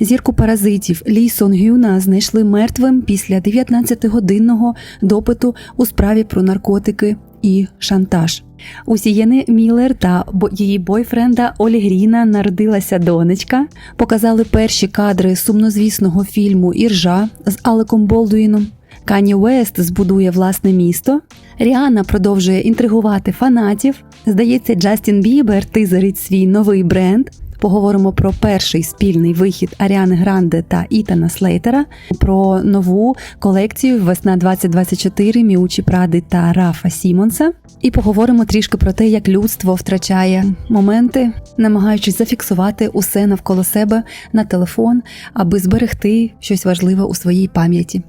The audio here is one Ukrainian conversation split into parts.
Зірку паразитів Лі Сон Гюна знайшли мертвим після 19-годинного допиту у справі про наркотики і шантаж. У Сієни Міллер та її бойфренда Олі Гріна народилася донечка. Показали перші кадри сумнозвісного фільму Іржа з Алеком Болдуїном. Кані Уест збудує власне місто. Ріана продовжує інтригувати фанатів. Здається, Джастін Бібер тизерить свій новий бренд. Поговоримо про перший спільний вихід Аріани Гранде та Ітана Слейтера, про нову колекцію Весна 2024 Міучі Пради та Рафа Сімонса. І поговоримо трішки про те, як людство втрачає моменти, намагаючись зафіксувати усе навколо себе на телефон, аби зберегти щось важливе у своїй пам'яті.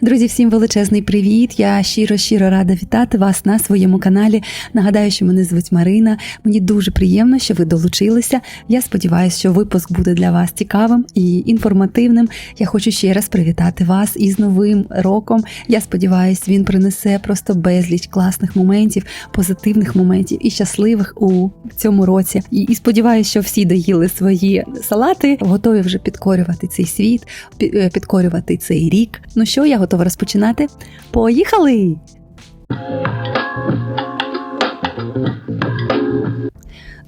Друзі, всім величезний привіт! Я щиро щиро рада вітати вас на своєму каналі. Нагадаю, що мене звуть Марина. Мені дуже приємно, що ви долучилися. Я сподіваюся, що випуск буде для вас цікавим і інформативним. Я хочу ще раз привітати вас із новим роком. Я сподіваюся, він принесе просто безліч класних моментів, позитивних моментів і щасливих у цьому році. І, і сподіваюся, що всі доїли свої салати, готові вже підкорювати цей світ, е, підкорювати цей рік. Ну що, я готова розпочинати? Поїхали!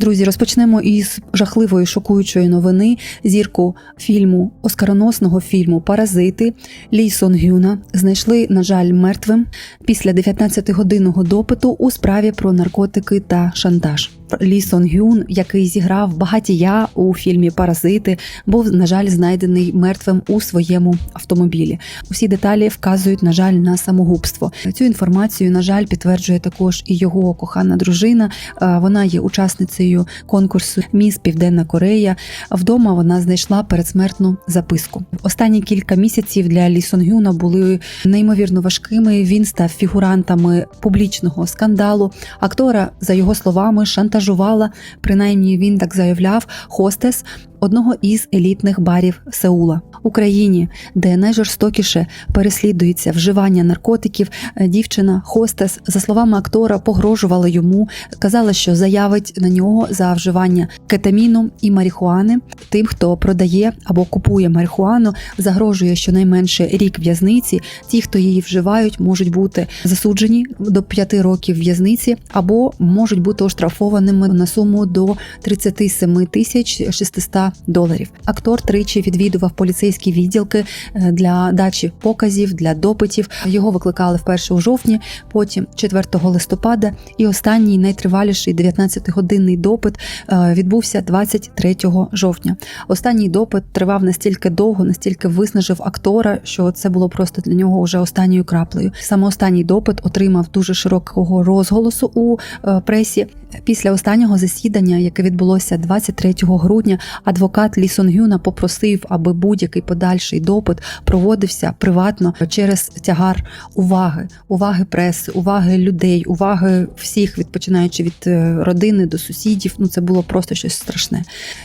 Друзі, розпочнемо із жахливої шокуючої новини зірку фільму оскароносного фільму Паразити Лі Сон Гюна знайшли, на жаль, мертвим після 19-годинного допиту у справі про наркотики та шантаж. Лі Сон Гюн, який зіграв багатія у фільмі Паразити, був, на жаль, знайдений мертвим у своєму автомобілі. Усі деталі вказують, на жаль, на самогубство. Цю інформацію, на жаль, підтверджує також і його кохана дружина. Е, Вона є учасницею конкурсу Міс Південна Корея. Вдома вона знайшла передсмертну записку. Останні кілька місяців для Лі Сон Гюна були неймовірно важкими. Він став фігурантами публічного скандалу. Актора, за його словами, шантажувала, принаймні він так заявляв, хостес одного із елітних барів Сеула. Україні, де найжорстокіше переслідується вживання наркотиків, е, дівчина хостес, за словами актора, погрожувала йому, казала, що заявить на нього за вживання кетаміну і марихуани. Тим, хто продає або купує марихуану, загрожує щонайменше рік в'язниці. Ті, хто її вживають, можуть бути засуджені до 5 років в'язниці або можуть бути оштрафованими на суму до 37 тисяч 600 доларів. Актор тричі відвідував поліцейські відділки е, для дачі показів, для допитів. Його викликали вперше у жовтні, потім 4 листопада, і останній найтриваліший 19-годинний допит е, відбувся 23 жовтня. Останній допит тривав настільки довго, настільки виснажив актора, що це було просто для нього вже останньою краплею. Саме останній допит отримав дуже широкого розголосу у е, пресі. Після останнього засідання, яке відбулося 23 грудня, адвокат Лі Сон попросив, аби будь-який подальший допит проводився приватно через тягар уваги, уваги преси, уваги людей, уваги всіх, від починаючи від е, родини до сусідів. Ну це було просто щось страшне.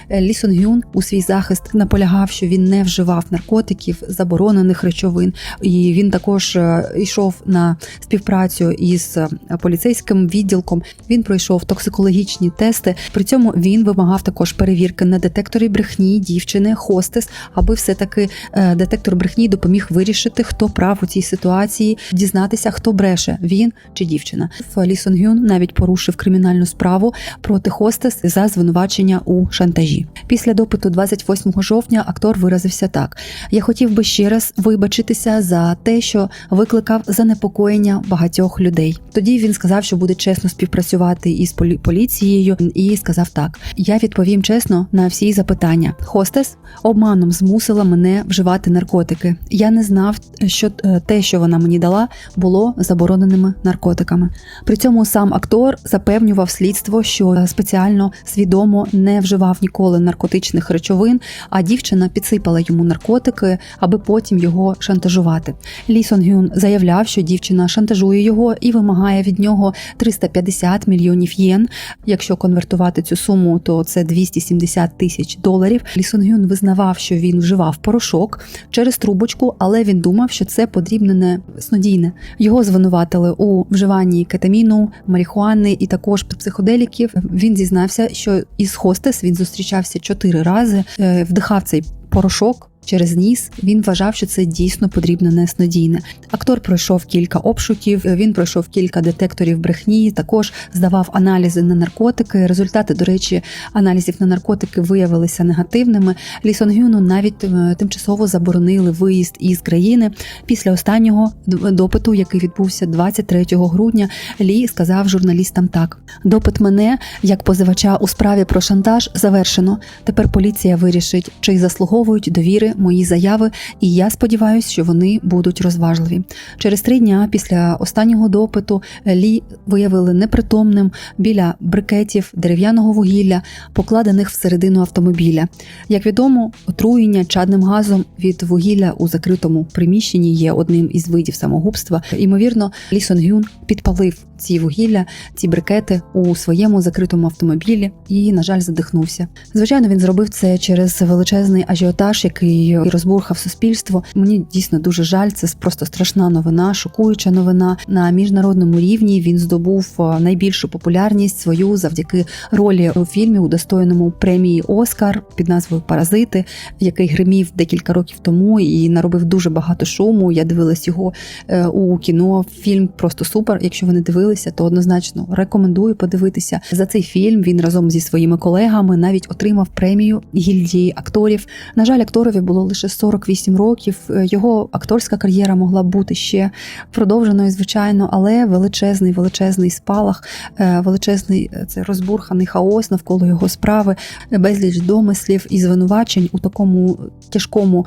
Е, Лі Сон у свій захист наполягав, що він не вживав наркотиків, заборонених речовин, і він також е, йшов на співпрацю із поліцейським відділком. Він пройшов токсикологічні тести. При цьому він вимагав також перевірки на детекторі брехні дівчини, хостес, аби все таки детектор брехні допоміг вирішити, хто прав у цій ситуації, дізнатися, хто бреше, він чи дівчина. Лі Сон Гюн навіть порушив кримінальну справу проти хостес за звинувачення у шантажі. Після допиту 28 жовтня актор виразився так: я хотів би ще раз вибачитися за те, що викликав занепокоєння багатьох людей. Тоді він сказав, що буде чесно співпрацювати із полі- поліцією, і сказав так: я відповім чесно на всі запитання. Хостес обманом змусила мене вживати наркотики. Я не знав, що е, те, що вона мені дала, було забороненими наркотиками. При цьому сам актор запевнював слідство, що спеціально свідомо не вживав ніколи наркотичних речовин, а дівчина підсипала йому наркотики, аби потім його шантажувати. Лі Гюн заявляв, що дівчина шантажує його і вимагає від нього 350 мільйонів єн. Якщо конвертувати цю суму, то це 270 тисяч доларів. Лісонгюн Гюн визнавав, що він вживав порошок через трубочку, але він думав, що це подрібнене снодійне. Його звинуватили у вживанні кетаміну, марихуани і також психоделіків. Він зізнався, що із хостес він зустрічався чотири рази, е, вдихав цей порошок. Через ніс він вважав, що це дійсно потрібно не снодійне. Актор пройшов кілька обшуків, він пройшов кілька детекторів брехні. Також здавав аналізи на наркотики. Результати, до речі, аналізів на наркотики виявилися негативними. Лі Сонгюну навіть е, тимчасово заборонили виїзд із країни. Після останнього допиту, який відбувся 23 грудня, Лі сказав журналістам так: допит мене як позивача у справі про шантаж завершено. Тепер поліція вирішить, чи заслуговують довіри мої заяви, і я сподіваюся, що вони будуть розважливі. Через три дня після останнього допиту Лі виявили непритомним біля брикетів дерев'яного вугілля, покладених всередину автомобіля. Як відомо, отруєння чадним газом від вугілля у закритому приміщенні є одним із видів самогубства. Ймовірно, Лі Сон підпалив ці вугілля, ці брикети у своєму закритому автомобілі і, на жаль, задихнувся. Звичайно, він зробив це через величезний ажіотаж, який розбурхав суспільство. Мені дійсно дуже жаль. Це просто страшна новина, шокуюча новина. На міжнародному рівні він здобув е, найбільшу популярність свою завдяки ролі у фільмі, удостоєному премії Оскар під назвою Паразити, який гримів декілька років тому і наробив дуже багато шуму. Я дивилась його е, у кіно. Фільм просто супер. Якщо ви не дивилися, то однозначно рекомендую подивитися. За цей фільм він разом зі своїми колегами навіть отримав премію гільдії акторів. На жаль, акторові було лише 48 років. Е, Його акторська кар'єра могла бути ще продовженою, звичайно, але величезний, величезний спалах, е, величезний е, це розбурханий хаос навколо його справи, безліч домислів і звинувачень у такому тяжкому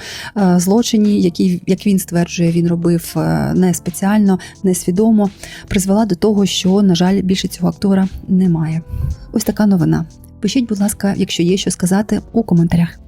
злочині, який, як він стверджує, він робив не спеціально, несвідомо, призвела до того, що, на жаль, більше цього актора немає. Ось така новина. Пишіть, будь ласка, якщо є що сказати у коментарях.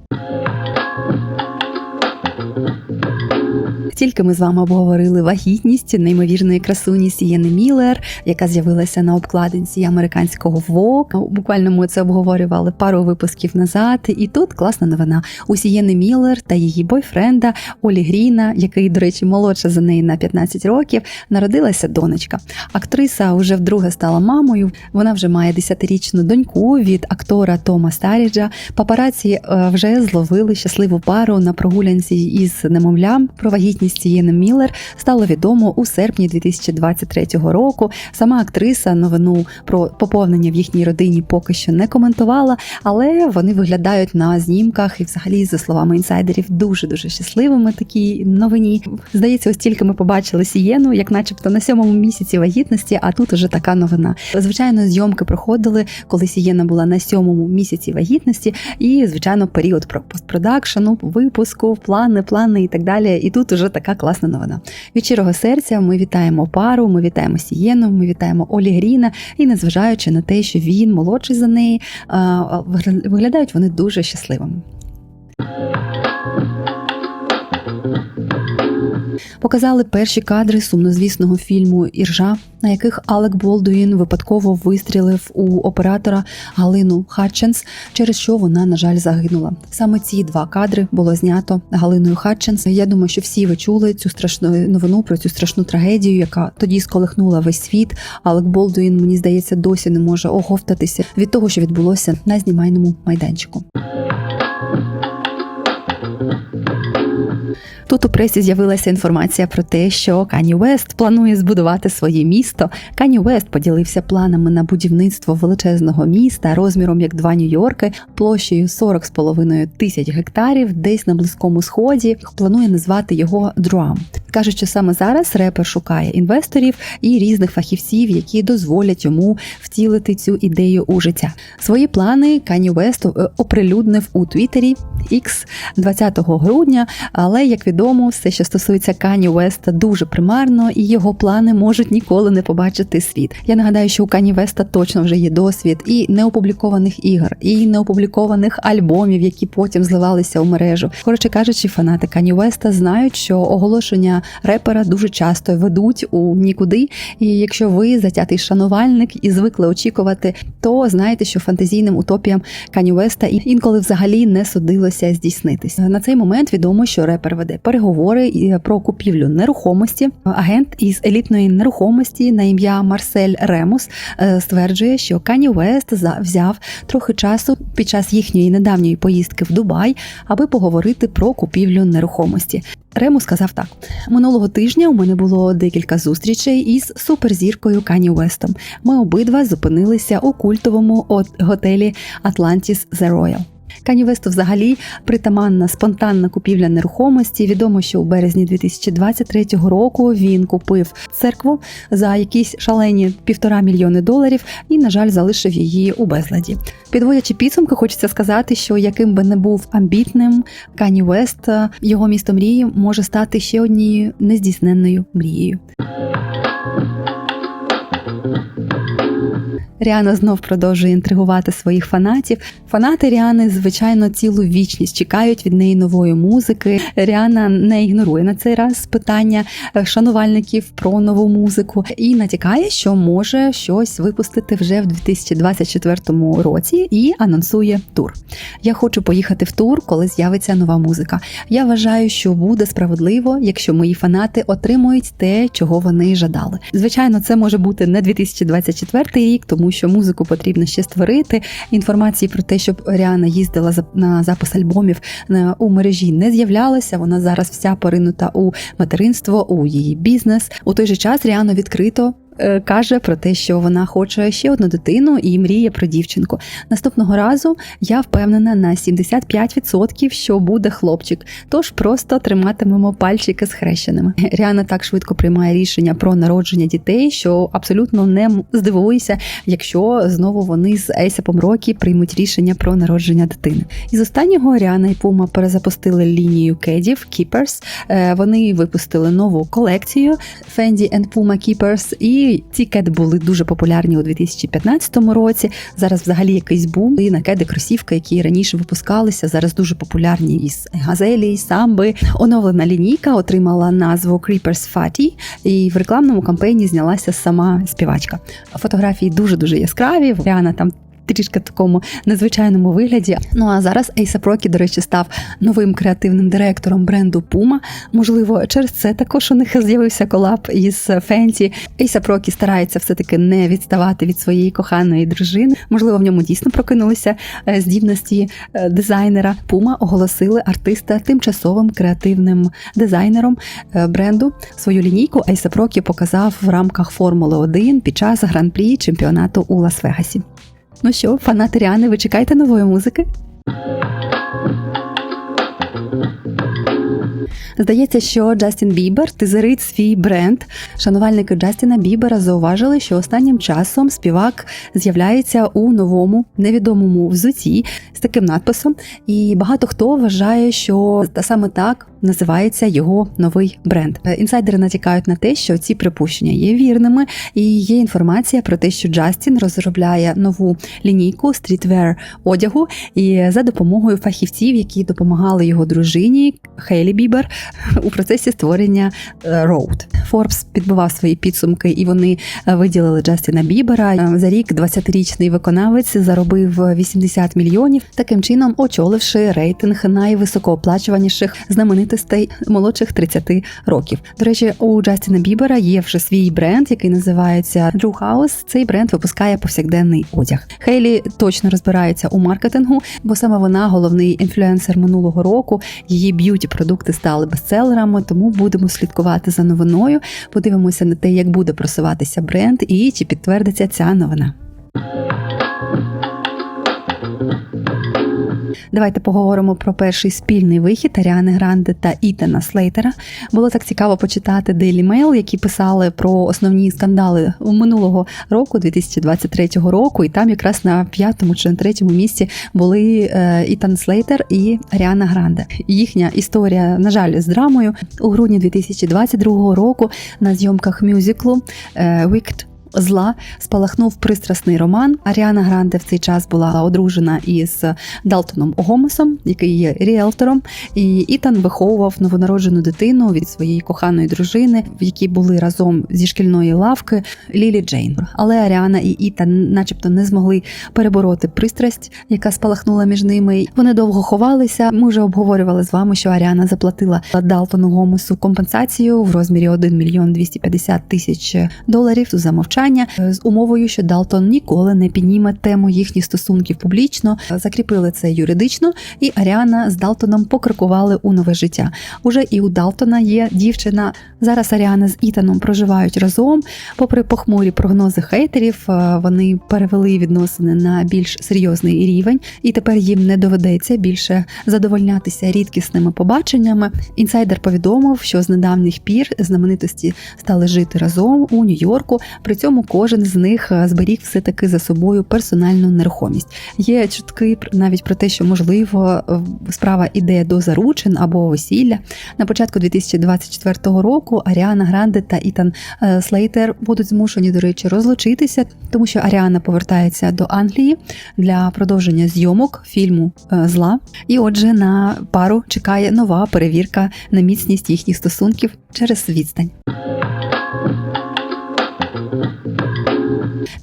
Тільки ми з вами обговорили вагітність неймовірної красуні Сієни Міллер, яка з'явилася на обкладинці американського Vogue. Буквально ми це обговорювали пару випусків назад. І тут класна новина. У Сієни Міллер та її бойфренда Олі Гріна, який, до речі, молодша за неї на 15 років, народилася донечка. Актриса вже вдруге стала мамою. Вона вже має 10-річну доньку від актора Тома Старіджа. Папараці е, вже зловили щасливу пару на прогулянці із немовлям. Про вагітність Сієни Міллер стало відомо у серпні 2023 року. Сама актриса новину про поповнення в їхній родині поки що не коментувала, але вони виглядають на знімках і, взагалі, за словами інсайдерів, дуже дуже щасливими. Такі новині. Здається, ось тільки ми побачили Сієну, як, начебто, на сьомому місяці вагітності, а тут уже така новина. Звичайно, зйомки проходили, коли Сієна була на сьомому місяці вагітності, і звичайно, період про постпродакшену, випуску, плани, плани і так далі. І тут уже така класна новина. Від щирого серця ми вітаємо пару, ми вітаємо Сієну, ми вітаємо Олі Гріна. І незважаючи на те, що він молодший за неї, виглядають вони дуже щасливими. Показали перші кадри сумнозвісного фільму Іржа, на яких Алек Болдуїн випадково вистрілив у оператора Галину Хатченс, через що вона, на жаль, загинула. Саме ці два кадри було знято Галиною Хатченс. Я думаю, що всі ви чули цю страшну новину про цю страшну трагедію, яка тоді сколихнула весь світ. Алек Болдуїн, мені здається, досі не може оговтатися від того, що відбулося на знімальному майданчику. Тут у пресі з'явилася інформація про те, що Кані Вест планує збудувати своє місто. Кані Вест поділився планами на будівництво величезного міста розміром як два Нью-Йорки, площею 40,5 тисяч гектарів, десь на близькому сході. Планує назвати його Друам. Кажуть, що саме зараз репер шукає інвесторів і різних фахівців, які дозволять йому втілити цю ідею у життя. Свої плани Кані Вест е, оприлюднив у Твіттері X 20 грудня. Але як відомо, все, що стосується Кані Веста, дуже примарно, і його плани можуть ніколи не побачити світ. Я нагадаю, що у Кані Веста точно вже є досвід і неопублікованих ігор, і неопублікованих альбомів, які потім зливалися у мережу. Коротше кажучи, фанати Кані Веста знають, що оголошення репера дуже часто ведуть у нікуди. І якщо ви затятий шанувальник і звикли очікувати, то знаєте, що фантазійним утопіям Кані Веста інколи взагалі не судилося здійснитись. На цей момент відомо, що репер веде переговори про купівлю нерухомості. Агент із елітної нерухомості на ім'я Марсель Ремус е, стверджує, що Кані Вест взяв трохи часу під час їхньої недавньої поїздки в Дубай, аби поговорити про купівлю нерухомості. Рему сказав так: минулого тижня у мене було декілька зустрічей із суперзіркою Кані Вестом. Ми обидва зупинилися у культовому от- готелі Atlantis The Royal. Кані Весту взагалі притаманна спонтанна купівля нерухомості. Відомо, що у березні 2023 року він купив церкву за якісь шалені півтора мільйони доларів і, на жаль, залишив її у безладі. Підводячи підсумки, хочеться сказати, що яким би не був амбітним, Кані Вест, його місто мрії може стати ще однією нездійсненною мрією. Ріана знов продовжує інтригувати своїх фанатів. Фанати Ріани, звичайно, цілу вічність чекають від неї нової музики. Ріана не ігнорує на цей раз питання е, шанувальників про нову музику і натякає, що може щось випустити вже в 2024 році і анонсує тур. Я хочу поїхати в тур, коли з'явиться нова музика. Я вважаю, що буде справедливо, якщо мої фанати отримують те, чого вони жадали. Звичайно, це може бути не 2024 рік, тому що музику потрібно ще створити. Інформації про те, щоб Ріана їздила на запис альбомів е, у мережі не з'являлася. Вона зараз вся поринута у материнство, у її бізнес. У той же час Ріана відкрито. Е, Каже про те, що вона хоче ще одну дитину і мріє про дівчинку. Наступного разу я впевнена на 75%, що буде хлопчик. Тож просто триматимемо пальчики схрещеними. Ріана так швидко приймає рішення про народження дітей, що абсолютно не здивуюся, якщо знову вони з Ейсапом Рокі приймуть рішення про народження дитини. Із останнього Ріана і Пума перезапустили лінію кедів Keepers. Е, Вони випустили нову колекцію Fendi and Puma Keepers, і ці кеди були дуже популярні у 2015 році. Зараз взагалі якийсь бум. І на кеди кросівка, які раніше випускалися, зараз дуже популярні із газелі, і самби. Оновлена лінійка отримала назву Creepers Fatty, і в рекламному кампейні знялася сама співачка. Фотографії дуже дуже яскраві. Ріана там. Трішки такому незвичайному вигляді. Ну а зараз A$AP Rocky, до речі, став новим креативним директором бренду Puma. Можливо, через це також у них з'явився колаб із Fenty. A$AP Rocky старається все-таки не відставати від своєї коханої дружини. Можливо, в ньому дійсно прокинулися е, здібності е, дизайнера. Puma оголосили артиста тимчасовим креативним дизайнером е, бренду. Свою лінійку A$AP Rocky показав в рамках Формули 1 під час гран-прі чемпіонату у Лас-Вегасі. Ну що, фанати Ріани, ви чекаєте нової музики? Здається, що Джастін Бібер тизерить свій бренд. Шанувальники Джастіна Бібера зауважили, що останнім часом співак з'являється у новому невідомому взуті з таким надписом. І багато хто вважає, що саме так називається його новий бренд. Е, Інсайдери натякають на те, що ці припущення є вірними, і є інформація про те, що Джастін розробляє нову лінійку стрітвер одягу і за допомогою фахівців, які допомагали його дружині Хейлі Бібер у процесі створення е, Road. Forbes підбивав свої підсумки, і вони е, виділили Джастіна Бібера. Е, За рік 20-річний виконавець заробив 80 мільйонів, таким чином очоливши рейтинг найвисокооплачуваніших знаменитостей молодших 30 років. До речі, у Джастіна Бібера є вже свій бренд, який називається Drew House. Цей бренд випускає повсякденний одяг. Хейлі точно розбирається у маркетингу, бо саме вона головний інфлюенсер минулого року. Її б'юті продукти стали бестселерами, тому будемо слідкувати за новиною. Подивимося на те, як буде просуватися бренд і чи підтвердиться ця новина. Давайте поговоримо про перший спільний вихід Аріани Гранде та Ітана Слейтера. Було так цікаво почитати Daily Mail, які писали про основні скандали минулого року, 2023 року, і там якраз на п'ятому чи на третьому місці були е, Ітан Слейтер і Аріана Гранде. Їхня історія, на жаль, з драмою у грудні 2022 року на зйомках мюзиклу е, Wicked зла спалахнув пристрасний роман. Аріана Гранде в цей час була одружена із Далтоном Гомесом, який є ріелтором. І Ітан виховував новонароджену дитину від своєї коханої дружини, в які були разом зі шкільної лавки Лілі Джейн. Але Аріана і Ітан, начебто, не змогли перебороти пристрасть, яка спалахнула між ними. Вони довго ховалися. Ми вже обговорювали з вами, що Аріана заплатила Далтону Гомесу компенсацію в розмірі 1 мільйон 250 тисяч доларів за мовчання з умовою, що Далтон ніколи не підніме тему їхніх стосунків публічно. Закріпили це юридично, і Аріана з Далтоном покрикували у нове життя. Уже і у Далтона є дівчина. Зараз Аріана з Ітаном проживають разом. Попри похмурі прогнози хейтерів, е, вони перевели відносини на більш серйозний рівень, і тепер їм не доведеться більше задовольнятися рідкісними побаченнями. Інсайдер повідомив, що з недавніх пір знаменитості стали жити разом у Нью-Йорку. При цьому кожен з них е, зберіг все таки за собою персональну нерухомість. Є чутки навіть про те, що можливо справа іде до заручин або весілля. На початку 2024 року Аріана Гранде та Ітан е, Слейтер будуть змушені, до речі, розлучитися, тому що Аріана повертається до Англії для продовження зйомок фільму е, Зла. І отже, на пару чекає нова перевірка на міцність їхніх стосунків через відстань.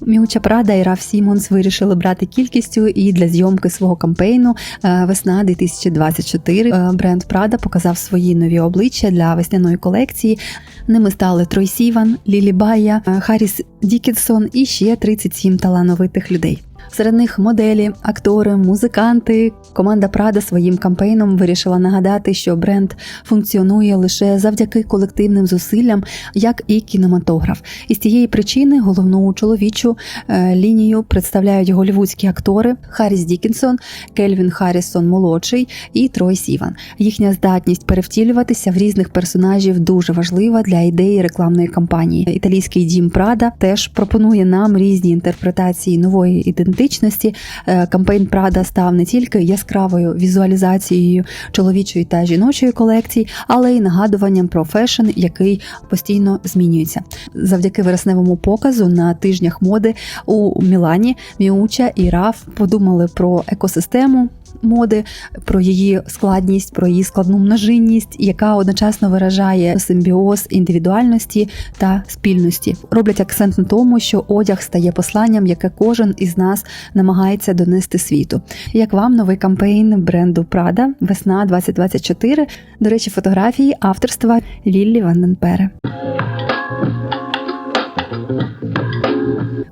Міуча Прада і Раф Сімонс вирішили брати кількістю і для зйомки свого кампейну е, весна 2024 е, бренд Прада показав свої нові обличчя для весняної колекції. Ними стали Трой Сіван, Лілі Бая, Харіс Дікінсон і ще 37 талановитих людей. Серед них моделі, актори, музиканти. Команда Прада своїм кампейном вирішила нагадати, що бренд функціонує лише завдяки колективним зусиллям, як і кінематограф. І з цієї причини головну чоловічу е, лінію представляють голівудські актори Харріс Дікінсон, Кельвін Харрісон молодший і Трой Сіван. Їхня здатність перевтілюватися в різних персонажів дуже важлива для ідеї рекламної кампанії. Італійський дім Прада теж пропонує нам різні інтерпретації нової ідентичності. Е, Кампейн Прада став не тільки яскравою візуалізацією чоловічої та жіночої колекцій, але й нагадуванням про фешн, який постійно змінюється. Завдяки вересневому показу на тижнях моди у Мілані Міуча і Раф подумали про екосистему. Моди про її складність, про її складну множинність, яка одночасно виражає симбіоз індивідуальності та спільності. Роблять акцент на тому, що одяг стає посланням, яке кожен із нас намагається донести світу. Як вам новий кампейн бренду Prada Весна 2024? До речі, фотографії авторства Ліллі Ванденпере.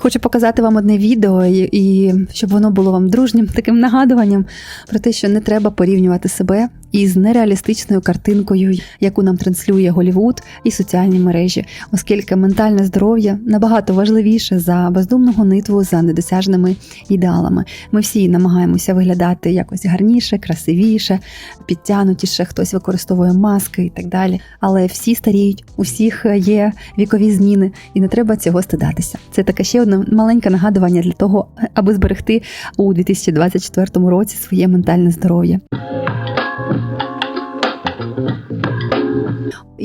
Хочу показати вам одне відео, і, і щоб воно було вам дружнім таким нагадуванням про те, що не треба порівнювати себе із нереалістичною картинкою, яку нам транслює Голівуд і соціальні мережі, оскільки ментальне здоров'я набагато важливіше за бездумну гонитву за недосяжними ідеалами. Ми всі намагаємося виглядати якось гарніше, красивіше, підтянутіше, хтось використовує маски і так далі. Але всі старіють, у всіх є вікові зміни, і не треба цього стидатися. Це таке ще одне маленьке нагадування для того, аби зберегти у 2024 році своє ментальне здоров'я.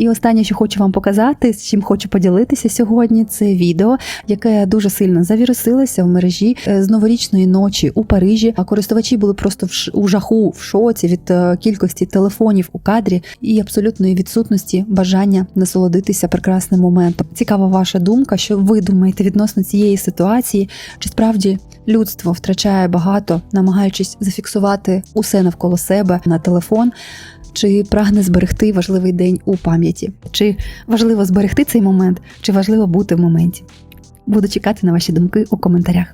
І останнє, що хочу вам показати, з чим хочу поділитися сьогодні, це відео, яке дуже сильно завірусилося в мережі е, з новорічної ночі у Парижі. А користувачі були просто у жаху, в шоці від е, кількості телефонів у кадрі і абсолютної відсутності бажання насолодитися прекрасним моментом. Цікава ваша думка, що ви думаєте відносно цієї ситуації, чи справді людство втрачає багато, намагаючись зафіксувати усе навколо себе на телефон. Чи прагне зберегти важливий день у пам'яті? Чи важливо зберегти цей момент, чи важливо бути в моменті? Буду чекати на ваші думки у коментарях.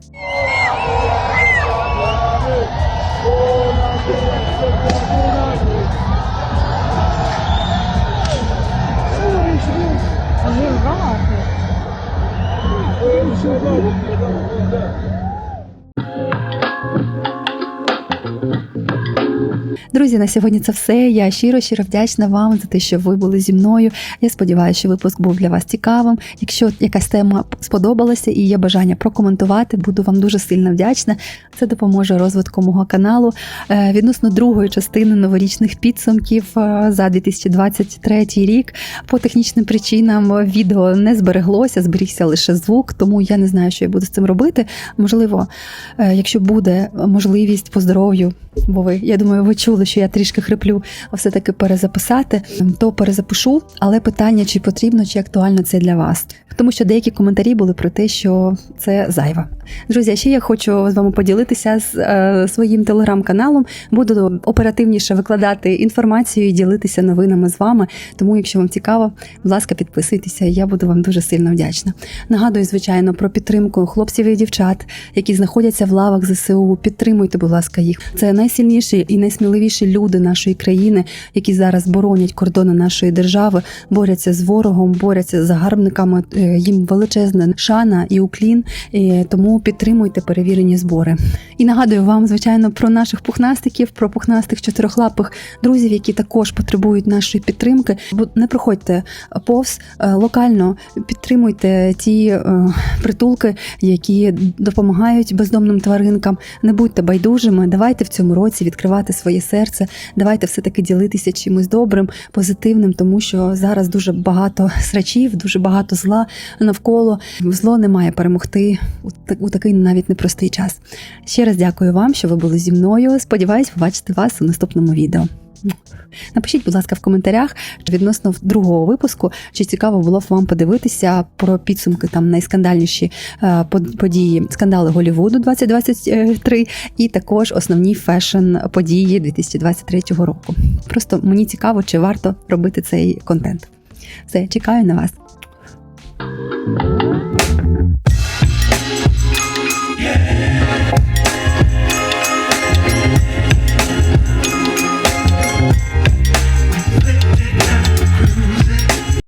Друзі, на сьогодні це все. Я щиро щиро вдячна вам за те, що ви були зі мною. Я сподіваюся, що випуск був для вас цікавим. Якщо якась тема сподобалася і є бажання прокоментувати, буду вам дуже сильно вдячна. Це допоможе розвитку мого каналу. Е, Відносно другої частини новорічних підсумків е, за 2023 рік. По технічним причинам відео не збереглося, зберігся лише звук, тому я не знаю, що я буду з цим робити. Можливо, е, якщо буде можливість по здоров'ю, бо ви, я думаю, ви чули, що я трішки хриплю, все-таки перезаписати, то перезапишу. Але питання, чи потрібно, чи актуально це для вас. Тому що деякі коментарі були про те, що це зайве. Друзі, ще я хочу з вами поділитися з е, своїм телеграм-каналом. Буду оперативніше викладати інформацію і ділитися новинами з вами. Тому, якщо вам цікаво, будь ласка, підписуйтеся, я буду вам дуже сильно вдячна. Нагадую, звичайно, про підтримку хлопців і дівчат, які знаходяться в лавах ЗСУ. Підтримуйте, будь ласка, їх. Це найсильніші і найсміливіші люди нашої країни, які зараз боронять кордони нашої держави, борються з ворогом, борються з загарбниками. Е, Їм величезна шана і уклін. І тому підтримуйте перевірені збори. І нагадую вам, звичайно, про наших пухнастиків, про пухнастих чотирьохлапих друзів, які також потребують нашої підтримки. Не проходьте повз е, локально, підтримуйте ті е, притулки, які допомагають бездомним тваринкам. Не будьте байдужими. Давайте в цьому році відкривати своє серце. Давайте все таки ділитися чимось добрим, позитивним, тому що зараз дуже багато срачів, дуже багато зла навколо. Зло не має перемогти у такий навіть непростий час. Ще раз дякую вам, що ви були зі мною. Сподіваюсь побачити вас у наступному відео. Напишіть, будь ласка, в коментарях відносно другого випуску, чи цікаво було б вам подивитися про підсумки там найскандальніші е, події, скандали Голівуду 2023 і також основні фешн-події 2023 року. Просто мені цікаво, чи варто робити цей контент. Все, чекаю на вас.